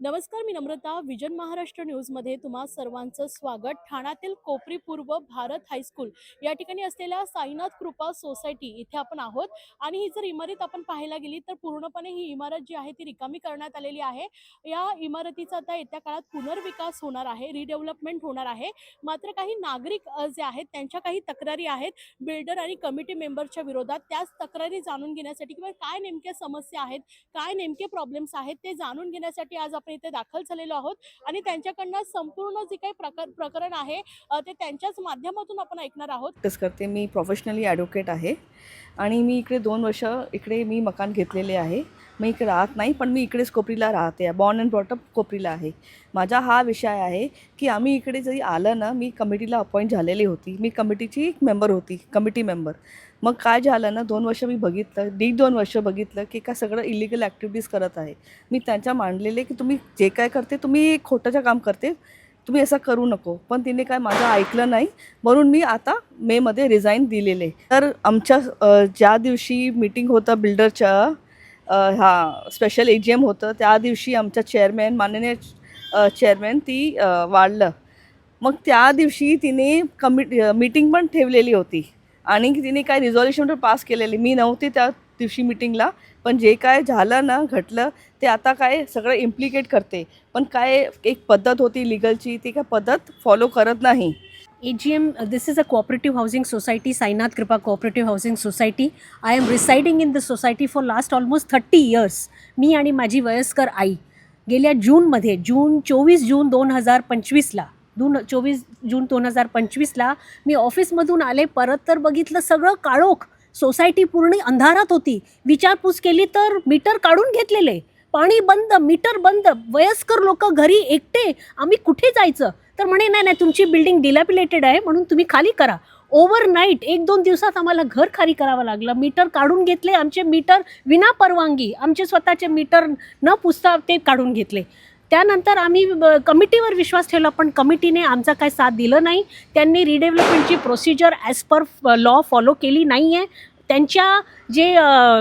नमस्कार मी नम्रता. विजन महाराष्ट्र न्यूजमध्ये तुम्हा सर्वांचं स्वागत. ठाण्यातील कोपरी पूर्व भारत हायस्कूल या ठिकाणी असलेल्या साईनाथ कृपा सोसायटी इथे आपण आहोत. आणि ही जर इमारत आपण पाहायला गेली तर पूर्णपणे ही इमारत जी आहे ती रिकामी करण्यात आलेली आहे. या इमारतीचा आता येत्या काळात पुनर्विकास होणार आहे रिडेव्हलपमेंट होणार आहे. मात्र काही नागरिक जे आहेत त्यांच्या काही तक्रारी आहेत बिल्डर आणि कमिटी मेंबरच्या विरोधात. त्याच तक्रारी जाणून घेण्यासाठी किंवा काय नेमक्या समस्या आहेत काय नेमके प्रॉब्लेम्स आहेत ते जाणून घेण्यासाठी आज आपण आपण इथे दाखल झालेलो आहोत आणि त्यांच्याकडनं संपूर्ण जे काही प्रकर प्रकरण आहे ते त्यांच्याच माध्यमातून आपण ऐकणार आहोत. करते. मी प्रोफेशनली ॲडव्होकेट आहे. आणि मी इकडे दोन वर्ष इकडे मी मकान घेतलेले आहे. मी इकडे राहत नाही पण मी इकडेच कोपरीला राहते. बॉर्न अँड ब्रॉटअप कोपरीला आहे. माझा हा विषय आहे की आम्ही इकडे जरी आलं ना मी कमिटीला अपॉइंट झालेली होती. मी कमिटीची एक मेंबर होती कमिटी मेंबर मग काय झालं ना दोन वर्ष मी बघितलं दीड दोन वर्ष बघितलं की का सगळं इलिगल ॲक्टिव्हिटीज करत आहे. मी त्यांच्या मांडलेले की तुम्ही जे काय करते तुम्ही खोटंचं काम करते. तुम्ही असं करू नको. पण तिने काय माझं ऐकलं नाही म्हणून मी आता मेमध्ये रिझाईन दिलेले. तर आमच्या ज्या दिवशी मीटिंग होतं बिल्डरच्या हा स्पेशल ए जी एम होतं त्या दिवशी आमच्या चेअरमॅन माननीय चेअरमॅन ती वाढलं. मग त्या दिवशी तिने कमि मीटिंग पण ठेवलेली होती. आणि तिने काय रिझॉल्युशन पास केलेली. मी नव्हती त्या दिवशी मीटिंगला पण जे काय झालं ना घटलं ते आता काय सगळं इम्प्लिकेट करते. पण काय एक पद्धत होती लिगलची ती काय पद्धत फॉलो करत नाही. A G M this is a cooperative housing society Sainath Kripa cooperative housing society I am residing in the society for last almost thirty years मी आणि माझी वयस्कर आई गेल्या जूनमध्ये जून चोवीस जून दोन हजार पंचवीसला दोन चोवीस जून दोन हजार पंचवीसला मी ऑफिसमधून आले. परत तर बघितलं सगळं काळोख. सोसायटी पूर्ण अंधारात होती. विचारपूस केली तर मीटर काढून घेतलेले. पाणी बंद मीटर बंद वयस्कर लोक घरी एकटे आम्ही कुठे जायचं? तर म्हणे नाही नाही तुमची बिल्डिंग डिलॅपिलेटेड आहे म्हणून तुम्ही खाली करा. ओव्हरनाईट एक दोन दिवसात आम्हाला घर खाली करावं लागलं. मीटर काढून घेतले आमचे मीटर विना परवानगी आमचे स्वतःचे मीटर न पुसता ते काढून घेतले. त्यानंतर आम्ही ब- कमिटीवर विश्वास ठेवला पण कमिटीने आमचा काय साथ दिलं नाही. त्यांनी रिडेव्हलपमेंटची procedure as per law follow केली नाही आहे त्यांच्या जे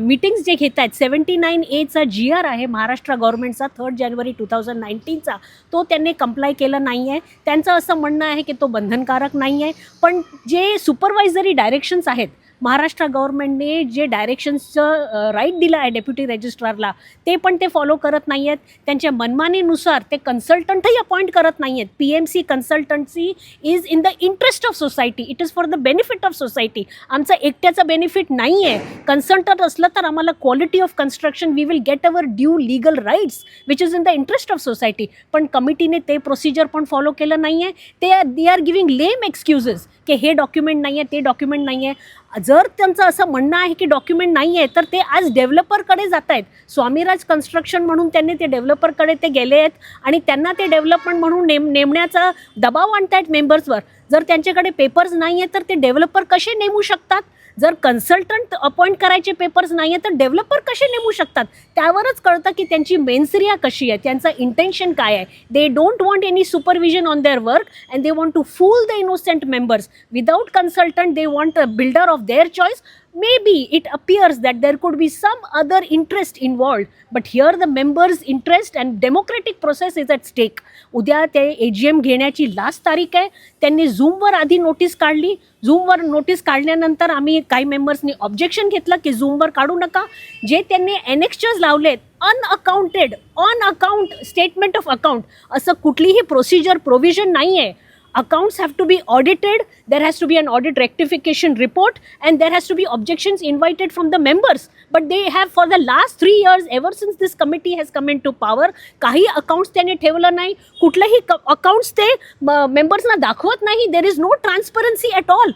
मीटिंग्स जे घेत आहेत सेवन्टी नाईन एचा जी आर आहे महाराष्ट्र गव्हर्नमेंटचा थर्ड जानेवारी टू थाउजंड नाईन्टीनचा तो त्यांनी कंप्लाय केला नाही आहे त्यांचं असं म्हणणं आहे की तो बंधनकारक नाही आहे पण जे सुपरवायझरी डायरेक्शन्स आहेत महाराष्ट्र गव्हर्नमेंटने जे डायरेक्शन्सचं राईट दिलं आहे डेप्युटी रजिस्ट्रारला ते पण ते फॉलो करत नाही आहेत त्यांच्या मनमानीनुसार ते कन्सल्टंटही अपॉइंट करत नाही आहेत P M C consultancy is in the interest of society it is for the benefit of society आमचा एकट्याचा बेनिफिट नाही आहे कन्सल्टंट असलं तर आम्हाला quality of construction we will get our due legal rights which is in the interest of society पण कमिटीने ते प्रोसिजर पण फॉलो केलं नाही आहे ते they are giving lame excuses की हे डॉक्युमेंट नाही आहे ते डॉक्युमेंट नाही आहे जर त्यांचं असं म्हणणं आहे की डॉक्युमेंट नाही आहे तर ते आज डेव्हलपरकडे जात आहेत स्वामीराज कन्स्ट्रक्शन म्हणून त्यांनी ते डेव्हलपरकडे ते गेले आहेत आणि त्यांना ते डेव्हलपमेंट म्हणून नेम नेमण्याचा दबाव आणत आहेत मेंबर्सवर जर त्यांच्याकडे पेपर्स नाही आहेत तर ते डेव्हलपर कसे नेमू शकतात? जर कन्सल्टंट अपॉइंट करायचे पेपर्स नाही आहेत तर डेव्हलपर कसे नेमू शकतात? त्यावरच कळतं की त्यांची मेन्सरिया कशी आहे त्यांचं इंटेन्शन काय आहे. They don't want any supervision on their work and they want to fool the innocent members without consultant they want a builder of their choice maybe it appears that there could be some other interest involved but here the members interest and democratic process is at stake. उद्या ते ए G M घेण्याची last तारीख आहे. त्यांनी झूमवर आधी notice काढली. झूमवर notice काढल्यानंतर आम्ही काही मेंबर्सनी ऑब्जेक्शन घेतलं की झूमवर काढू नका. जे त्यांनी एनेक्स्चर्स लावलेत unaccounted on account statement of account असं कुठलीही प्रोसिजर प्रोव्हिजन नाही आहे accounts have to be audited there has to be an audit rectification report and there has to be objections invited from the members but they have for the last three years ever since this committee has come into power काही accounts त्याने ठेवलं नाही कुठलंही accounts ते मेंबर्सना दाखवत नाही there is no transparency at all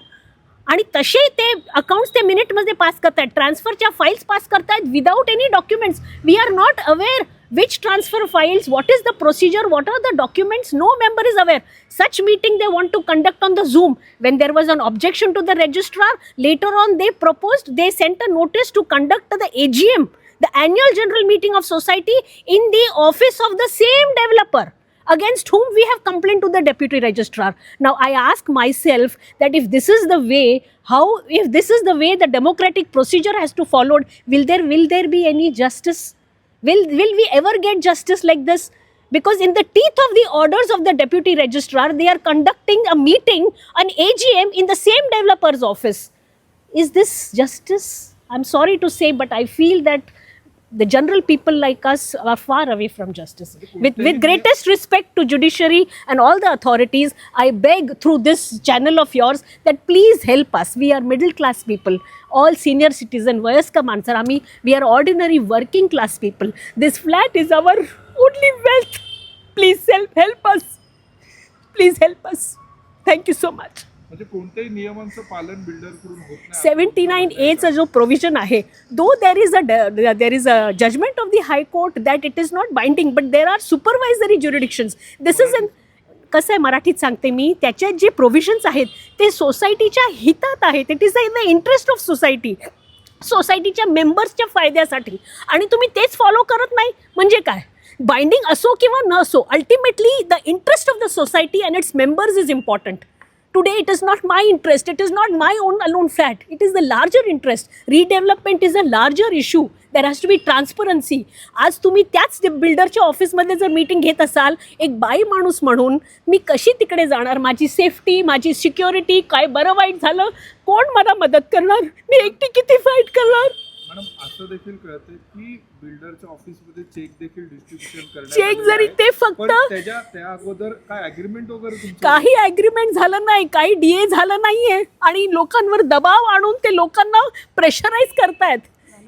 आणि तसे ते अकाउंट्स ते मिनिटमध्ये पास करतायत ट्रान्सफरच्या फाईल्स पास करतायत without any documents we are not aware which transfer files? What is the procedure? What are the documents? No member is aware. Such meeting they want to conduct on the zoom. When there was an objection to the registrar later on they proposed they sent a notice to conduct the agm the annual general meeting of society in the office of the same developer against whom we have complained to the deputy registrar. Now i ask myself that if this is the way how if this is the way the democratic procedure has to followed will there will there be any justice will will we ever get justice like this? Because in the teeth of the orders of the deputy registrar they are conducting a meeting an agm in the same developer's office. Is this justice? I'm sorry to say but i feel that the general people like us are far away from justice. With, with greatest respect to judiciary and all the authorities i beg through this channel of yours that please help us. We are middle class people all senior citizen vayaska mansar ami we are ordinary working class people. This flat is our only wealth. Please help help us. Please help us. Thank you so much म्हणजे कोणत्याही नियमांचं पालन होत नाही. Nine एचा जो provision आहे though there is a there is a judgment of the high court that it is not binding but there are supervisory jurisdictions this is an कसं आहे मराठीत सांगते मी त्याच्यात जे प्रोव्हिजन्स आहेत ते सोसायटीच्या हितात आहेत. It is in the interest of society सोसायटीच्या मेंबर्सच्या फायद्यासाठी. आणि तुम्ही तेच फॉलो करत नाही म्हणजे काय? बाइंडिंग असो किंवा न असो ultimately the interest of the society and its members is important today it is not my interest it is not my own alone flat it is the larger interest redevelopment is a larger issue there has to be transparency आज तुम्ही त्याच बिल्डरच्या ऑफिसमध्ये जर meeting घेत असाल एक बाई माणूस म्हणून मी कशी तिकडे जाणार माझी सेफ्टी माझी सिक्युरिटी काय बरं वाईट झालं कोण मला मदत करणार मी एकटी किती फाईट करणार मॅडम असं देखील कळतंय की बिल्डरच्या ऑफिसमध्ये चेक देखील डिस्ट्रीब्युशन करण्यात Check आलेलं जरी आहे. ते फक्त- त्याच्या त्या अगोदर काय अग्रीमेंट वगैरे तुमचं? काही ॲग्रीमेंट झालं नाही काही डीए झालं नाहीये. आणि लोकांवर दबाव आणून ते लोकांना प्रेशराईज करतायत.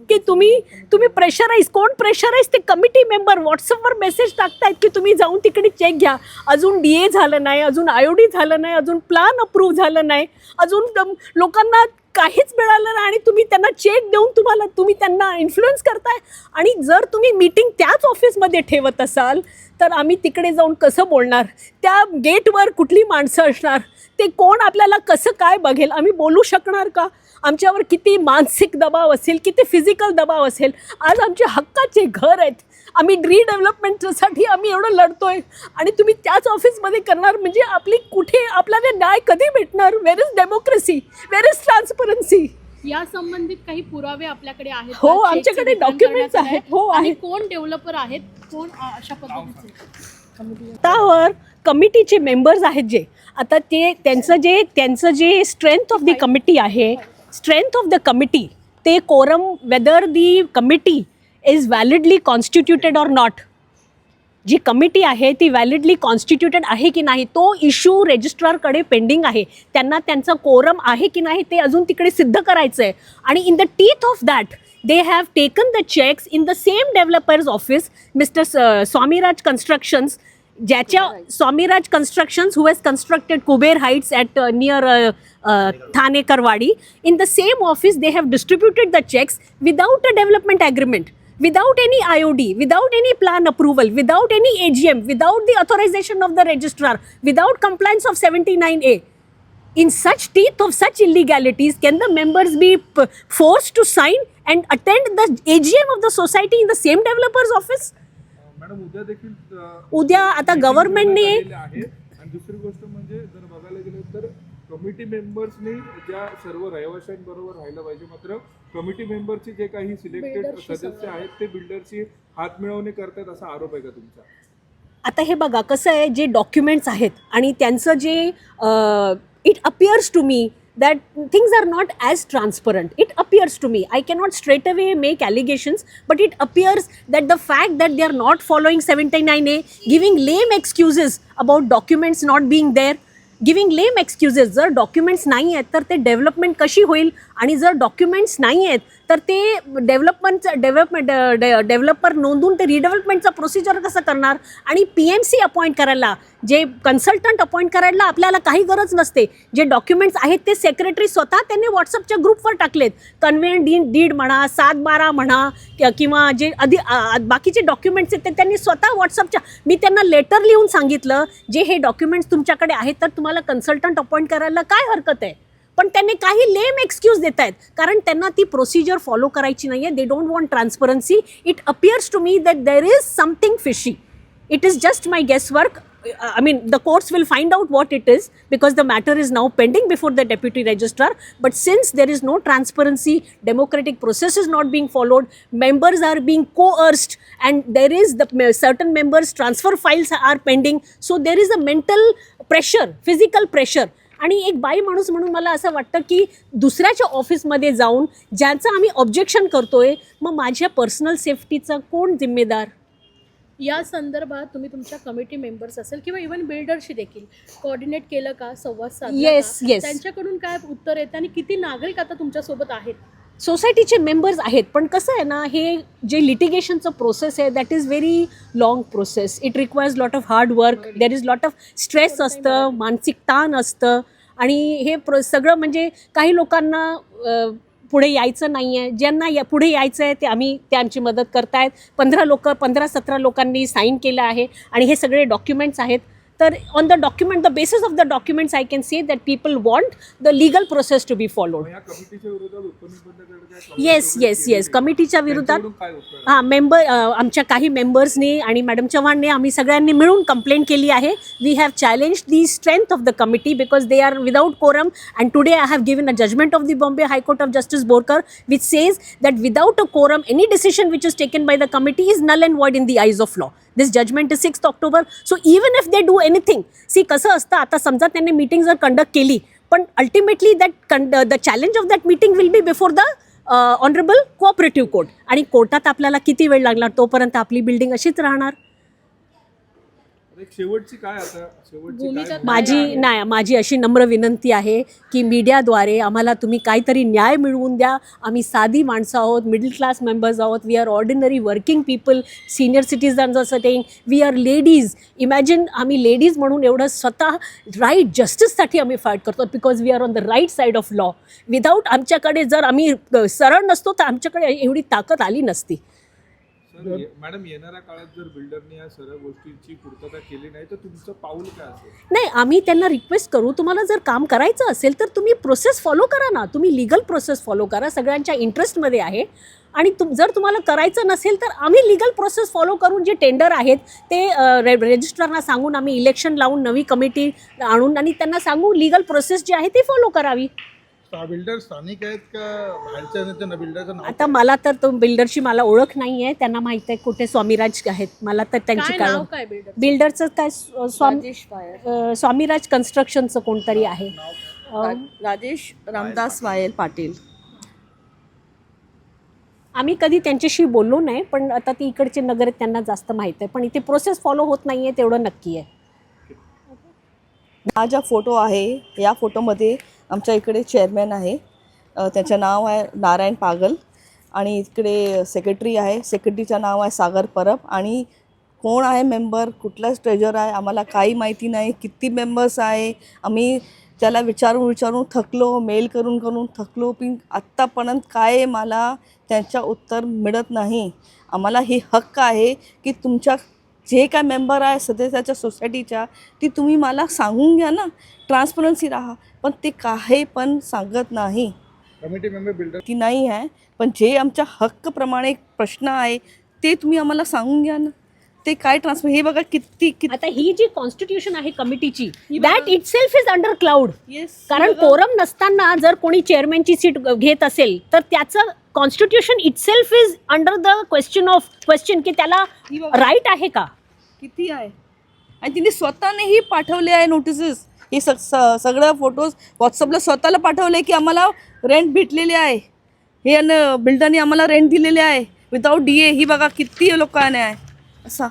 की तुम्ही तुम्ही प्रेशराईज कोण प्रेशराईज ते कमिटी मेंबर व्हॉट्सअपवर मेसेज टाकतायत की तुम्ही जाऊन तिकडे चेक घ्या. अजून डी ए झालं नाही अजून आय ओ डी झालं नाही अजून प्लान अप्रूव्ह झालं नाही. अजून दम- लोकांना काहीच मिळालं नाही आणि तुम्ही त्यांना चेक देऊन तुम्हाला तुम्ही त्यांना इन्फ्लुएन्स करताय. आणि जर तुम्ही मीटिंग त्याच ऑफिसमध्ये ठेवत असाल तर आम्ही तिकडे जाऊन कसं बोलणार? त्या गेटवर कुठली माणसं असणार? ते कोण आपल्याला कसं काय बघेल? आम्ही बोलू शकणार का? आमच्यावर किती मानसिक दबाव असेल किती फिजिकल दबाव असेल? आज आमचे हक्काचे घर आहेत. आम्ही रिडेव्हलपमेंटसाठी आम्ही एवढं लढतोय. आणि तुम्ही त्याच ऑफिसमध्ये करणार म्हणजे आपली कुठे आपल्याला न्याय कधी भेटणार? Where is democracy where is transparency या संबंधित काही पुरावे आपल्याकडे आहेत हो, आमच्याकडे करण्यात आहेत. हो, आणि आहेत. कोण डेव्हलपर आहेत? कोण अशा पद्धतीचे? त्यावर कमिटीचे मेंबर्स आहेत जे. आता ते त्यांचं जे त्यांचं जे स्ट्रेंथ ऑफ द कमिटी आहे स्ट्रेंथ ऑफ द कमिटी ते quorum whether the committee is validly constituted or not G committee आहे ती व्हॅलिडली कॉन्स्टिट्युटेड आहे की नाही तो इश्यू रजिस्ट्रारकडे पेंडिंग आहे. त्यांना त्यांचं कोरम आहे की नाही ते अजून तिकडे सिद्ध करायचं आहे आणि in the teeth of that they have taken the cheques in the same developers office mister Swamiraj constructions ज्याच्या Swamiraj constructions who has constructed Kuber heights at near Thanekarwadi in the same office they have distributed the cheques without a development agreement without any IOD, without any plan approval, without any AGM, without the authorization of the registrar, without compliance of 79A. In such teeth of such illegalities, can the members be p- forced to sign and attend the AGM of the society in the same developer's office? Madam उद्या देखील अं, उद्या आता meeting governmentने- घेण्यात आलेली आहे. आणि दुसरी गोष्ट म्हणजे जर बघायला गेलं तर कमिटी मेंबर्सनी ज्या सर्व रहिवाशांबरोबर राहिलं पाहिजे मात्र कमिटी मेंबरचे जे काही सिलेक्टेड सदस्य आहेत ते बिल्डरची हात मिळवणी करतात असा आरोप आहे का तुमचा? आता हे बघा कसं आहे जे डॉक्युमेंट्स आहेत आणि त्यांचं जे it appears to me that things are not as transparent it appears to me I cannot straight away make allegations but it appears that the fact that they are not following seventy nine A giving lame excuses about documents not being there giving lame excuses जर documents नाही आहेत तर ते development कशी होईल? आणि जर documents नाही आहेत तर ते डेव्हलपमेंटचं डेव्हलपमेंट डेव्हलपर नोंदून ते रिडेव्हलपमेंटचं प्रोसिजर कसं करणार? आणि पी एम सी अपॉइंट करायला जे कन्सल्टंट अपॉइंट करायला आपल्याला काही गरज नसते. जे डॉक्युमेंट्स आहेत ते सेक्रेटरी स्वतः त्यांनी व्हॉट्सअपच्या ग्रुपवर टाकलेत. कन्व्हेन डी डीड म्हणा सात बारा म्हणा किंवा जे आधी बाकीचे डॉक्युमेंट्स आहेत ते त्यांनी स्वतः व्हॉट्सअपच्या मी त्यांना लेटर लिहून सांगितलं जे हे डॉक्युमेंट्स तुमच्याकडे आहेत तर तुम्हाला कन्सल्टंट अपॉइंट करायला काय हरकत आहे? पण त्यांनी काही लेम एक्सक्यूज देत आहेत कारण त्यांना ती प्रोसिजर फॉलो करायची नाही आहे they don't want transparency it appears to me that there is something fishy it is just my guess work I mean, the courts will find out what it is because the matter is now pending before the deputy registrar. But since there is no transparency, democratic process is not being followed, members are being coerced, and there is the certain members' transfer files are pending. So there is a mental pressure, physical pressure. आणि एक बाई माणूस म्हणून मला असं वाटतं की दुसऱ्याच्या ऑफिसमध्ये जाऊन ज्यांचं आम्ही ऑब्जेक्शन करतोय मग माझ्या पर्सनल सेफ्टीचं कोण जिम्मेदार या संदर्भात तुम्ही तुमच्या कमिटी मेंबर्स असेल किंवा इव्हन बिल्डरशी देखील कोऑर्डिनेट केलं का संवाद साधला Yes, का? yes. त्यांच्याकडून काय उत्तर येतं आणि किती नागरिक आता तुमच्यासोबत आहेत सोसायटीचे मेंबर्स आहेत पण कसं आहे ना हे जे लिटिगेशनचं प्रोसेस आहे that is very long process it requires lot of hard work there is lot of stress असतं मानसिक ताण असतं. आणि हे प्रो सगळं म्हणजे काही लोकांना पुढे यायचं नाही आहे ज्यांना या पुढे यायचं आहे ते आम्ही त्यांची मदत करतायत. पंधरा लोक पंधरा सतरा लोकांनी साईन केलं आहे. आणि हे सगळे डॉक्युमेंट्स आहेत. तर on the document the basis of the documents I can say that people want the legal process to be followed मग या कमिटीच्या विरोधात उत्पन्न काय येस येस येस कमिटीच्या विरोधात त्यांच्याकडून काय उत्तर हां मेंबर आमच्या काही मेंबर्सनी आणि मॅडम चव्हाणने आम्ही सगळ्यांनी मिळून कंप्लेंट केली आहे. We have challenge the strength of the committee because they are without quorum and today I have given a judgment of the Bombay high court of justice Borkar which says that without a quorum any decision which is taken by the committee is null and void in the eyes of law this judgment is six October so even if they do anything see कसं असतं आता समजा त्यांनी meeting जर conduct केली पण ultimately that cond the challenge of that meeting will be before the honourable cooperative court आणि कोर्टात आपल्याला किती वेळ लागणार? तोपर्यंत आपली बिल्डिंग अशीच राहणार. शेवटची काय आता? शेवटची भूमिका काय काय माझी? नाही माझी अशी नम्र विनंती आहे की मीडियाद्वारे आम्हाला तुम्ही काहीतरी न्याय मिळवून द्या. आम्ही साधी माणसं आहोत मिडल क्लास मेंबर्स आहोत. We are ordinary working people senior citizens असं टेईंग वी आर लेडीज इमॅजिन आम्ही लेडीज म्हणून एवढं स्वतः राईट जस्टिससाठी आम्ही फाईट करतो because we are on the right side of law without आमच्याकडे जर आम्ही सरळ नसतो तर आमच्याकडे एवढी ताकद आली नसती. मॅडम येणाऱ्या काळात जर बिल्डरने या सर्व गोष्टींची पूर्तता केली नाही तर तुमचं पाऊल काय असेल? नाही आम्ही त्यांना रिक्वेस्ट करू. तुम्हाला जर काम करायचं असेल तर तुम्ही प्रोसेस फॉलो करा ना. तुम्ही लिगल प्रोसेस फॉलो करा. सगळ्यांच्या इंटरेस्टमध्ये आहे. आणि तुम जर तुम्हाला करायचं नसेल तर आम्ही लिगल प्रोसेस फॉलो करून जे टेंडर आहेत ते रे रजिस्ट्रारना सांगून आम्ही इलेक्शन लावून नवी कमिटी आणून आणि त्यांना सांगू लिगल प्रोसेस जी आहे ती फॉलो करावी. बिल्डर स्थानिक आहेत का बाहेरच्या आहेत त्यांना बिल्डरचं नाव? आता मला तर तो बिल्डरची मला ओळख नाही आहे त्यांना माहीत आहे कुठे स्वामीराज आहेत. मला तर त्यांची काय काय नाव काय बिल्डर बिल्डरचं काय स्व- स्वामी राजेश पायल अ, स्वामीराज कन्स्ट्रक्शनचं कोणतरी आहे. अ, रा- राजेश रामदास वायल पाटील. आम्ही कधी त्यांच्याशी बोललो नाही पण आता ती इकडचे नगर आहेत त्यांना जास्त माहीत आहे. पण इथे प्रोसेस फॉलो होत नाही आहे तेवढं नक्की आहे. हा ज्या फोटो आहे या फोटोमध्ये आमच्या इकडे चेअरमॅन आहे. त्याचं नाव आहे नारायण पागल आणि इकडे सेक्रेटरी आहे. सेक्रेटरीचं नाव आहे सागर परब आणि कोण आहे मेंबर कुठलाच ट्रेजर आहे? आम्हाला काही माहिती नाही. किती मेंबर्स आहे? आम्ही त्याला विचारून विचारून थकलो मेल करून करून थकलो पण आत्तापर्यंत काय मला त्यांच्या उत्तर मिळत नाही. आम्हाला ही हक्क आहे की तुमच्या जे काय मेंबर आहे सदस्याच्या सोसायटीच्या ती तुम्ही मला सांगून घ्या ना. ट्रान्सपरन्सी राहा. पण ते काही पण सांगत नाही. कमिटी मेंबर बिल्डर ती नाही आहे. पण जे आमच्या हक्कप्रमाणे प्रश्न आहे ते तुम्ही आम्हाला सांगून घ्या ना. ते काय ट्रान्सफर हे बघा किती किती आता ही जी कॉन्स्टिट्यूशन आहे कमिटीची that itself is under cloud yes कारण कोरम नसताना जर कोणी चेअरमॅनची सीट घेत असेल तर त्याचं constitution itself is under the question of question की त्याला. राईट आहे का? किती आहे? आणि तिने स्वतःनेही पाठवले आहे नोटिसेस हे सग स- सगळं फोटोज व्हॉट्सअपला स्वतःला पाठवले की आम्हाला रेंट भेटलेले आहे. हे न बिल्डरने आम्हाला रेंट दिलेले आहे. विदाऊट डी ए ही बघा किती लोकांना आहे. असा.